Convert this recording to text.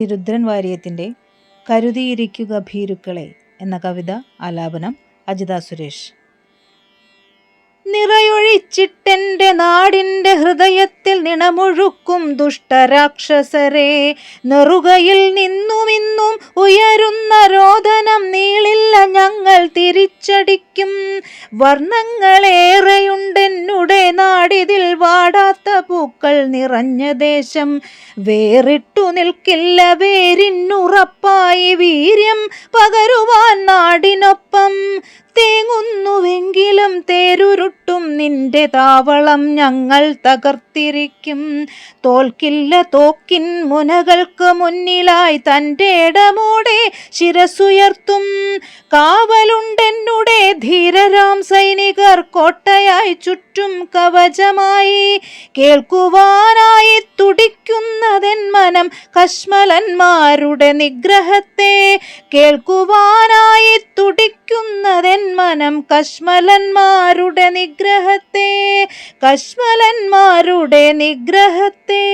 രുദ്രൻ വാര്യത്തിന്റെ കരുതിയിരിക്കുക ഭീരുക്കളെ എന്ന കവിത ആലാപനം അജിത സുരേഷ്. നിറയൊഴിച്ചിട്ടെന്റെ നാടിന്റെ ഹൃദയത്തിൽ നിണമൊഴുക്കും ദുഷ്ടരാക്ഷസരെ നെറുകയിൽ നിന്നുമിന്നും ഉയരുന്ന രോദനം നീളില്ല ഞങ്ങൾ തിരിച്ചടിക്കും. വർണങ്ങളേറെയുണ്ടെന്നുടെ നാടിതിൽ വാടാത്ത പൂക്കൾ നിറഞ്ഞ ദേശം. വേറിട്ടു നിൽക്കില്ല വേരിന്നുറപ്പായി വീര്യം പകരുവാൻ നാടിനൊപ്പം. തേങ്ങുന്നുവെങ്കിലും തേരുരുട്ടും നിന്റെ താവളം ഞങ്ങൾ തകർത്തിരിക്കും. തോൽക്കില്ല തോക്കിൻ മുനകൾക്ക് മുന്നിലായി തന്റെ ഇടമോടെ ശിരസുയർത്തും. കാവലുണ്ടെന്നുടെ ധീരരാം സൈനികർ കോട്ടയായി ചുറ്റും കവചമായി കേൾക്കുവാനായി തുടിക്കുന്നതെൻ മനം കശ്മലന്മാരുടെ നിഗ്രഹത്തെ കേൾക്കുവാനായി തുടിക്കുന്നതെൻ മനം കശ്മലന്മാരുടെ നിഗ്രഹത്തെ കശ്മലന്മാരുടെ നിഗ്രഹത്തെ